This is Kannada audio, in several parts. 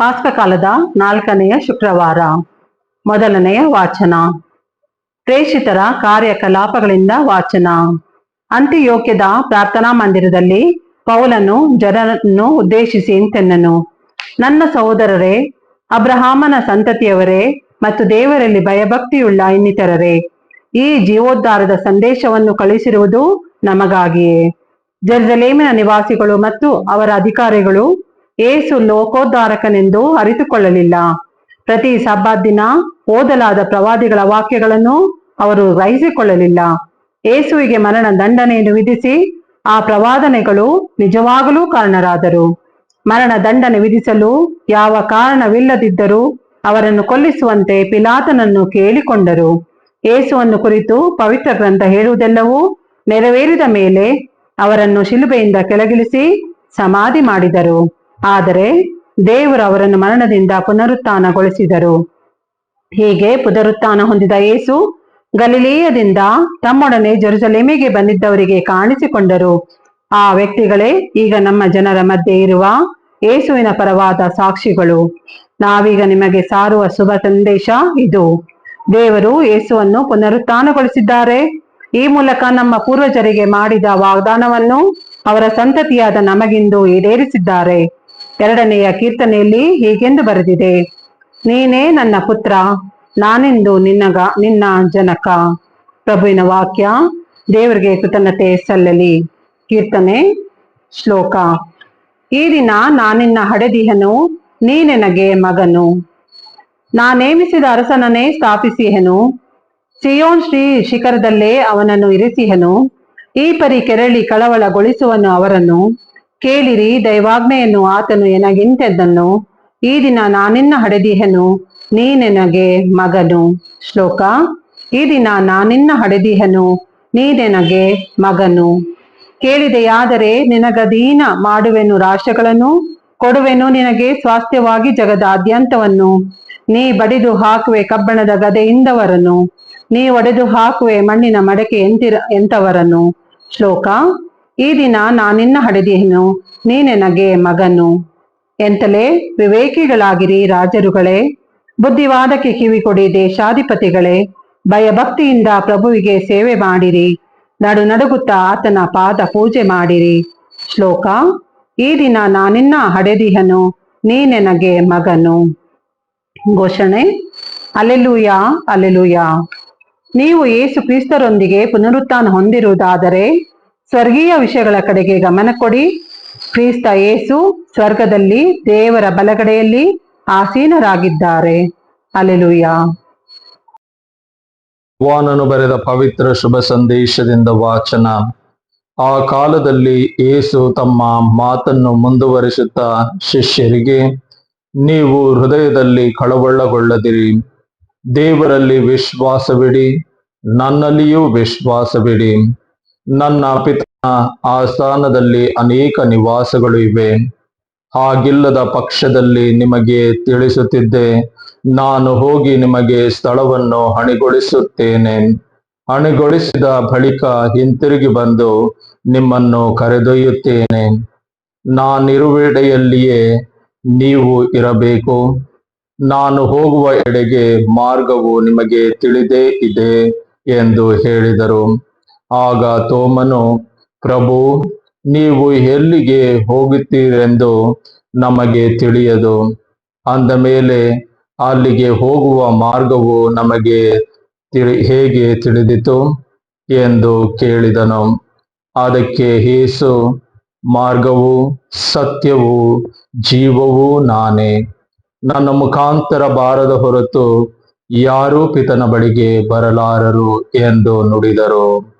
ಪಾಸ್ಕಕಾಲದ ನಾಲ್ಕನೆಯ ಶುಕ್ರವಾರ. ಮೊದಲನೆಯ ವಾಚನ. ಪ್ರೇಷಿತರ ಕಾರ್ಯಕಲಾಪಗಳಿಂದ ವಾಚನ. ಅಂತ್ಯಯೋಗ್ಯದ ಪ್ರಾರ್ಥನಾ ಮಂದಿರದಲ್ಲಿ ಪೌಲನು ಜನರನ್ನು ಉದ್ದೇಶಿಸಿ ತೆನ್ನನು ನನ್ನ ಸಹೋದರರೇ, ಅಬ್ರಹಾಮನ ಸಂತತಿಯವರೇ ಮತ್ತು ದೇವರಲ್ಲಿ ಭಯಭಕ್ತಿಯುಳ್ಳ ಇನ್ನಿತರರೇ, ಈ ಜೀವೋದ್ಧಾರದ ಸಂದೇಶವನ್ನು ಕಳಿಸಿರುವುದು ನಮಗಾಗಿಯೇ. ಜೆರುಸಲೇಮಿನ ನಿವಾಸಿಗಳು ಮತ್ತು ಅವರ ಅಧಿಕಾರಿಗಳು ಏಸು ಲೋಕೋದ್ಧಾರಕನೆಂದು ಅರಿತುಕೊಳ್ಳಲಿಲ್ಲ. ಪ್ರತಿ ಸಬ್ಬಾತ್ ದಿನ ಓದಲಾದ ಪ್ರವಾದಿಗಳ ವಾಕ್ಯಗಳನ್ನು ಅವರು ಗ್ರಹಿಸಿಕೊಳ್ಳಲಿಲ್ಲ ಏಸುವಿಗೆ ಮರಣ ದಂಡನೆಯನ್ನು ವಿಧಿಸಿ ಆ ಪ್ರವಾದನೆಗಳು ನಿಜವಾಗಲೂ ಕಾರಣರಾದರು. ಮರಣ ದಂಡನೆ ವಿಧಿಸಲು ಯಾವ ಕಾರಣವಿಲ್ಲದಿದ್ದರೂ ಅವರನ್ನು ಕೊಲ್ಲಿಸುವಂತೆ ಪಿಲಾತನನ್ನು ಕೇಳಿಕೊಂಡರು. ಏಸುವನ್ನು ಕುರಿತು ಪವಿತ್ರ ಗ್ರಂಥ ಹೇಳುವುದೆಲ್ಲವೂ ನೆರವೇರಿದ ಮೇಲೆ ಅವರನ್ನು ಶಿಲುಬೆಯಿಂದ ಕೆಳಗಿಳಿಸಿ ಸಮಾಧಿ ಮಾಡಿದರು. ಆದರೆ ದೇವರು ಅವರನ್ನು ಮರಣದಿಂದ ಪುನರುತ್ಥಾನಗೊಳಿಸಿದರು. ಹೀಗೆ ಪುನರುತ್ಥಾನ ಹೊಂದಿದ ಯೇಸು ಗಲಿಲೇಯದಿಂದ ತಮ್ಮೊಡನೆ ಜೆರುಸಲೇಮಿಗೆ ಬಂದಿದ್ದವರಿಗೆ ಕಾಣಿಸಿಕೊಂಡರು. ಆ ವ್ಯಕ್ತಿಗಳೇ, ಈಗ ನಮ್ಮ ಜನರ ಮಧ್ಯೆ ಇರುವ ಯೇಸುವಿನ ಪರವಾದ ಸಾಕ್ಷಿಗಳು. ನಾವೀಗ ನಿಮಗೆ ಸಾರುವ ಶುಭ ಸಂದೇಶ ಇದು. ದೇವರು ಯೇಸುವನ್ನು ಪುನರುತ್ಥಾನಗೊಳಿಸಿದ್ದಾರೆ. ಈ ಮೂಲಕ ನಮ್ಮ ಪೂರ್ವಜರಿಗೆ ಮಾಡಿದ ವಾಗ್ದಾನವನ್ನು ಅವರ ಸಂತತಿಯಾದ ನಮಗಿಂದು ಈಡೇರಿಸಿದ್ದಾರೆ. ಎರಡನೆಯ ಕೀರ್ತನೆಯಲ್ಲಿ ಹೀಗೆಂದು ಬರೆದಿದೆ. ನೀನೇ ನನ್ನ ಪುತ್ರ, ನಾನೆಂದು ನಿನ್ನಗ, ನಿನ್ನ ಜನಕ. ಪ್ರಭುವಿನ ವಾಕ್ಯ, ದೇವರಿಗೆ ಕೃತಜ್ಞತೆ ಸಲ್ಲಲಿ. ಕೀರ್ತನೆ, ಶ್ಲೋಕ. ಈ ದಿನ ನಾನಿನ್ನ ಹಡೆದಿಹನು, ನೀ ನನಗೆ ಮಗನು. ನಾ ನೇಮಿಸಿದ ಅರಸನನ್ನೇ ಸ್ಥಾಪಿಸಿಹನು. ಸಿಯೋನ್ ಶ್ರೀ ಶಿಖರದಲ್ಲೇ ಅವನನ್ನು ಇರಿಸಿಹನು. ಈ ಪರಿ ಕೆರಳಿ ಕಳವಳಗೊಳಿಸುವನು ಅವರನ್ನು. ಕೇಳಿರಿ, ದೈವಾಜ್ಞೆಯನ್ನು ಆತನು ಎನಗಿಂತೆದ್ದನು ಈ ದಿನ ನಾನಿನ್ನ ಹಡೆದಿಹನು ನೀನೆನಗೆ ಮಗನು. ಶ್ಲೋಕ, ಈ ದಿನ ನಾನಿನ್ನ ಹಡೆದಿಹನು ನೀನೆನಗೆ ಮಗನು. ಕೇಳಿದೆಯಾದರೆ ನಿನಗದೀನ ಮಾಡುವೆನು ರಾಷ್ಟ್ರಗಳನ್ನು ಕೊಡುವೆನು ನಿನಗೆ ಸ್ವಾಸ್ಥ್ಯವಾಗಿ ಜಗದಾದ್ಯಂತವನ್ನು. ನೀ ಬಡಿದು ಹಾಕುವೆ ಕಬ್ಬಣದ ಗದೆಯಿಂದವರನ್ನು ನೀ ಒಡೆದು ಹಾಕುವೆ ಮಣ್ಣಿನ ಮಡಕೆ ಎಂತಿರ, ಎಂತವರನ್ನು. ಶ್ಲೋಕ ಈ ದಿನ ನಾನಿನ್ನ ಹಡೆದೇನು ನೀ ನನಗೆ ಮಗನು ಎಂತಲೇ ವಿವೇಕಿಗಳಾಗಿರಿ ರಾಜರುಗಳೇ, ಬುದ್ಧಿವಾದಕ್ಕೆ ಕಿವಿ ಕೊಡಿ ದೇಶಾಧಿಪತಿಗಳೇ, ಭಯಭಕ್ತಿಯಿಂದ ಪ್ರಭುವಿಗೆ ಸೇವೆ ಮಾಡಿರಿ. ನಡು ನಡುಗುತ್ತಾ ಆತನ ಪಾದ ಪೂಜೆ ಮಾಡಿರಿ. ಶ್ಲೋಕ, ಈ ದಿನ ನಾನಿನ್ನ ಹಡೆದಿಹನು ನೀ ನನಗೆ ಮಗನು. ಘೋಷಣೆ, ಅಲೆಲುಯ ಅಲೆಲುಯ. ನೀವು ಯೇಸು ಕ್ರಿಸ್ತರೊಂದಿಗೆ ಪುನರುತ್ಥಾನ ಹೊಂದಿರುವುದಾದರೆ ಸ್ವರ್ಗೀಯ ವಿಷಯಗಳ ಕಡೆಗೆ ಗಮನ ಕೊಡಿ. ಕ್ರಿಸ್ತ ಏಸು ಸ್ವರ್ಗದಲ್ಲಿ ದೇವರ ಬಲಗಡೆಯಲ್ಲಿ ಆಸೀನರಾಗಿದ್ದಾರೆ. ಅಲೆಲುಯ್ಯ ವಾನನು ಬರೆದ ಪವಿತ್ರ ಶುಭ ಸಂದೇಶದಿಂದ ವಾಚನ. ಆ ಕಾಲದಲ್ಲಿ ಏಸು ತಮ್ಮ ಮಾತನ್ನು ಮುಂದುವರಿಸುತ್ತಾ ಶಿಷ್ಯರಿಗೆ, ನೀವು ಹೃದಯದಲ್ಲಿ ಕಳವಳಗೊಳ್ಳದಿರಿ. ದೇವರಲ್ಲಿ ವಿಶ್ವಾಸವಿಡಿ, ನನ್ನಲ್ಲಿಯೂ ವಿಶ್ವಾಸವಿಡಿ. ನನ್ನ ಪಿತನ ಆಸ್ಥಾನದಲ್ಲಿ ಅನೇಕ ನಿವಾಸಗಳು ಇವೆ. ಹಾಗಿಲ್ಲದ ಪಕ್ಷದಲ್ಲಿ ನಿಮಗೆ ತಿಳಿಸುತ್ತಿದ್ದೆ. ನಾನು ಹೋಗಿ ನಿಮಗೆ ಸ್ಥಳವನ್ನು ಹಣಿಗೊಳಿಸುತ್ತೇನೆ ಹಣಿಗೊಳಿಸಿದ ಬಳಿಕ ಹಿಂತಿರುಗಿ ಬಂದು ನಿಮ್ಮನ್ನು ಕರೆದೊಯ್ಯುತ್ತೇನೆ. ನಾನಿರುವೆಡೆಯಲ್ಲಿಯೇ ನೀವು ಇರಬೇಕು. ನಾನು ಹೋಗುವ ಎಡೆಗೆ ಮಾರ್ಗವು ನಿಮಗೆ ತಿಳಿದೇ ಇದೆ ಎಂದು ಹೇಳಿದರು. ಆಗ ತೋಮನು, ಪ್ರಭು, ನೀವು ಎಲ್ಲಿಗೆ ಹೋಗುತ್ತೀರೆಂದು ನಮಗೆ ತಿಳಿಯದು. ಅಂದ ಮೇಲೆ ಅಲ್ಲಿಗೆ ಹೋಗುವ ಮಾರ್ಗವು ನಮಗೆ ತಿಳಿ, ಹೇಗೆ ತಿಳಿದಿತು? ಎಂದು ಕೇಳಿದನು. ಅದಕ್ಕೆ ಹೇಸು ಮಾರ್ಗವು ಸತ್ಯವು ಜೀವವೂ ನಾನೇ. ನನ್ನ ಮುಖಾಂತರ ಬಾರದ ಹೊರತು ಯಾರೂ ಪಿತನ ಬಳಿಗೆ ಬರಲಾರರು ಎಂದು ನುಡಿದರು.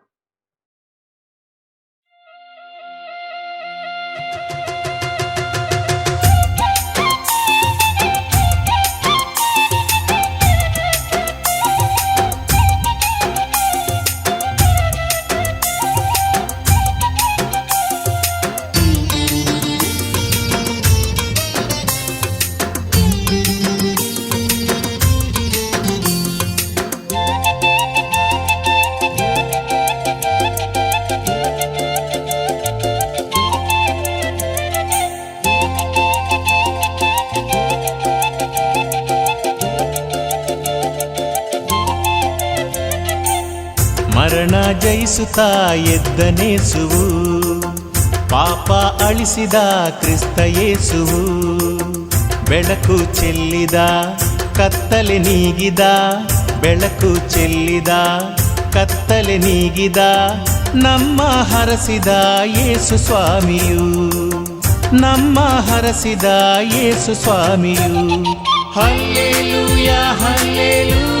ಜಯಿಸುತ್ತಾ ಎದ್ದನೇಸುವು. ಪಾಪ ಅಳಿಸಿದ ಕ್ರಿಸ್ತ ಯೇಸುವು. ಬೆಳಕು ಚೆಲ್ಲಿದ, ಕತ್ತಲೆ ನೀಗಿದ, ಬೆಳಕು ಚೆಲ್ಲಿದ, ಕತ್ತಲೆ ನೀಗಿದ, ನಮ್ಮ ಹರಸಿದ ಯೇಸು ಸ್ವಾಮಿಯು. ನಮ್ಮ ಹರಸಿದ ಯೇಸು ಸ್ವಾಮಿಯು. Hallelujah hallelujah.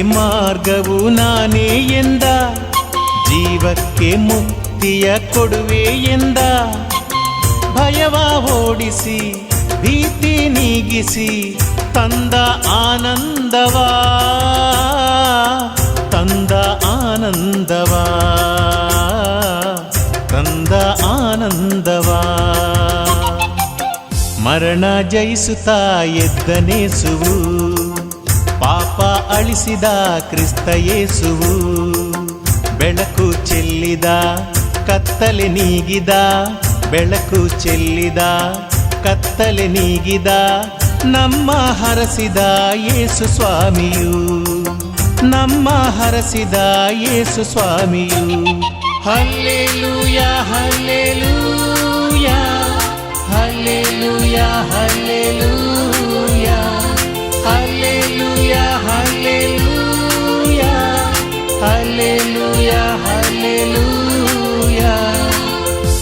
ಮಾರ್ಗವು ನಾನೇ ಎಂದ. ಜೀವಕ್ಕೆ ಮುಕ್ತಿಯ ಕೊಡುವೆ ಎಂದ. ಭಯವ ಓಡಿಸಿ, ಭೀತಿ ನೀಗಿಸಿ, ತಂದ ಆನಂದವ. ತಂದ ಆನಂದವ. ತಂದ ಆನಂದವ. ಮರಣ ಜಯಿಸುತ್ತಾ ಎದ್ದನೇಸುವು. ಪಾಪ ಅಳಿಸಿದ ಕ್ರಿಸ್ತ ಯೇಸುವು, ಬೆಳಕು ಚೆಲ್ಲಿದ, ಕತ್ತಲೆ ನೀಗಿದ, ಬೆಳಕು ಚೆಲ್ಲಿದ, ಕತ್ತಲೆ ನೀಗಿದ, ನಮ್ಮ ಹರಸಿದ ಯೇಸು ಸ್ವಾಮಿಯು, ನಮ್ಮ ಹರಸಿದ Yesu ಸ್ವಾಮಿಯು. Hallelujah hallelujah hallelujah hallelujah.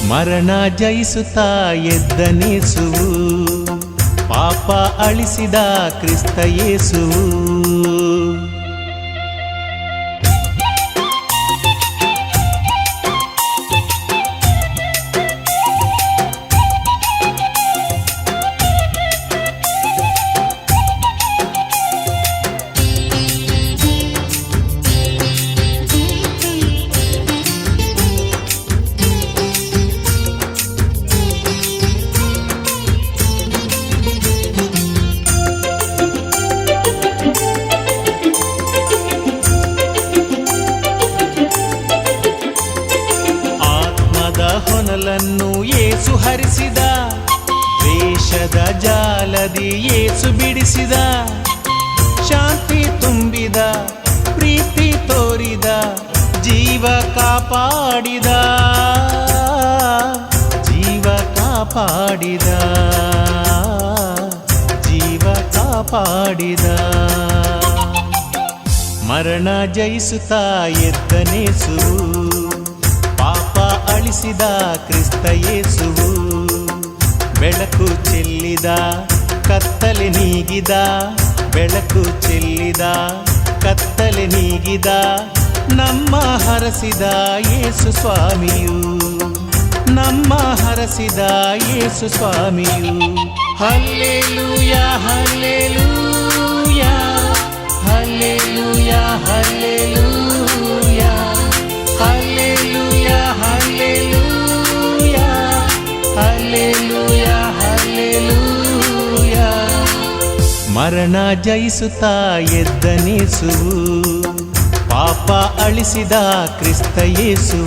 ಮರಣ ಜಯಿಸುತ್ತಾ ಎದ್ದನೇಸುವು ಪಾಪ ಅಳಿಸಿದ ಕ್ರಿಸ್ತ ಯೇಸುವು. ತುಂಬಿದ ಪ್ರೀತಿ ತೋರಿದ, ಜೀವ ಕಾಪಾಡಿದ. ಜೀವ ಕಾಪಾಡಿದ. ಜೀವ ಕಾಪಾಡಿದ. ಮರಣ ಜಯಿಸುತ್ತಾ ಎತ್ತನೇಸು ಪಾಪ ಅಳಿಸಿದ ಕ್ರಿಸ್ತ ಯೇಸುವು. ಬೆಳಕು ಚೆಲ್ಲಿದ, ಕತ್ತಲೆ ನೀಗಿದ, ಬೆಳಕು ಚೆಲ್ಲಿದ ಕತ್ತಲೆ ನೀಗಿದ ನಮ್ಮ ಹರಸಿದ ಯೇಸು ಸ್ವಾಮಿಯು ನಮ್ಮ ಹರಸಿದ Yesu ಸ್ವಾಮಿಯು. Hallelujah hallelujah hallelujah hallelujah. ಮರಣ ಜಯಿಸುತ್ತಾ ಎದ್ದನಿಸು. ಪಾಪ ಅಳಿಸಿದ ಕ್ರಿಸ್ತಯೇಸು